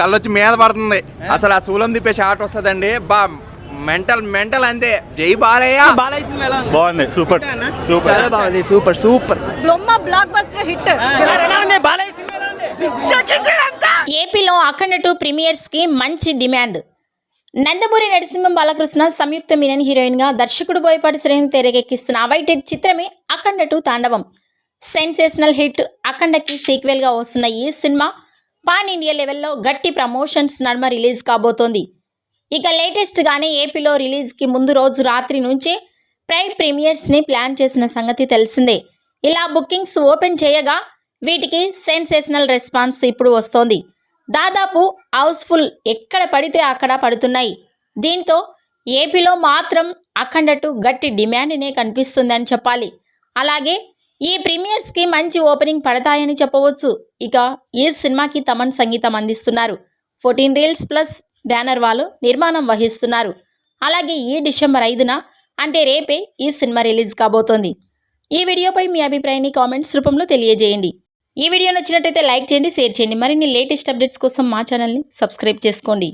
కళ్ళొచ్చి మీద పడుతుంది. అసలు ఆ శూలం తిప్పే షాట్ వస్తుందండి. బా మెంటల్ మెంటల్ అంతే. జై బాలయ్య. బాగుంది. సూపర్. సూపర్. చాలా బాగుంది. Super super. బొమ్మ బ్లాక్ బస్టర్ హిట్ ఏపీలో అఖండ టూ ప్రీమియర్స్కి మంచి డిమాండ్. నందమూరి నరసింహం బాలకృష్ణ సంయుక్త మీనన్ హీరోయిన్గా దర్శకుడు బోయపాటి శ్రేణి తెరకెక్కిస్తున్న అవైటెడ్ చిత్రమే Akhanda two Thandavam. Sensational hit అఖండకి సీక్వెల్గా వస్తున్న ఈ సినిమా పాన్ ఇండియా లెవెల్లో గట్టి ప్రమోషన్స్ నడుమ రిలీజ్ కాబోతోంది. ఇక లేటెస్ట్గానే ఏపీలో రిలీజ్కి ముందు రోజు రాత్రి నుంచే ప్రైడ్ ప్రీమియర్స్ని ప్లాన్ చేసిన సంగతి తెలిసిందే. ఇలా బుకింగ్స్ ఓపెన్ చేయగా వీటికి సెన్సేషనల్ రెస్పాన్స్ ఇప్పుడు వస్తోంది. దాదాపు హౌస్ఫుల్ ఎక్కడ పడితే అక్కడ పడుతున్నాయి. దీంతో ఏపీలో మాత్రం అఖండటు గట్టి డిమాండ్నే కనిపిస్తుందని చెప్పాలి. అలాగే ఈ ప్రీమియర్స్కి మంచి ఓపెనింగ్ పడతాయని చెప్పవచ్చు. ఇక ఈ సినిమాకి తమన్ సంగీతం అందిస్తున్నారు. ఫోర్టీన్ రీల్స్ ప్లస్ బ్యానర్ వాళ్ళు నిర్మాణం వహిస్తున్నారు. అలాగే ఈ డిసెంబర్ ఐదున అంటే రేపే ఈ సినిమా రిలీజ్ కాబోతోంది. ఈ వీడియోపై మీ అభిప్రాయాన్ని కామెంట్స్ రూపంలో తెలియజేయండి. ఈ వీడియో నచ్చినట్టయితే లైక్ చేయండి షేర్ చేయండి. మరిన్ని లేటెస్ట్ అప్డేట్స్ కోసం మా ఛానల్ని సబ్స్క్రైబ్ చేసుకోండి.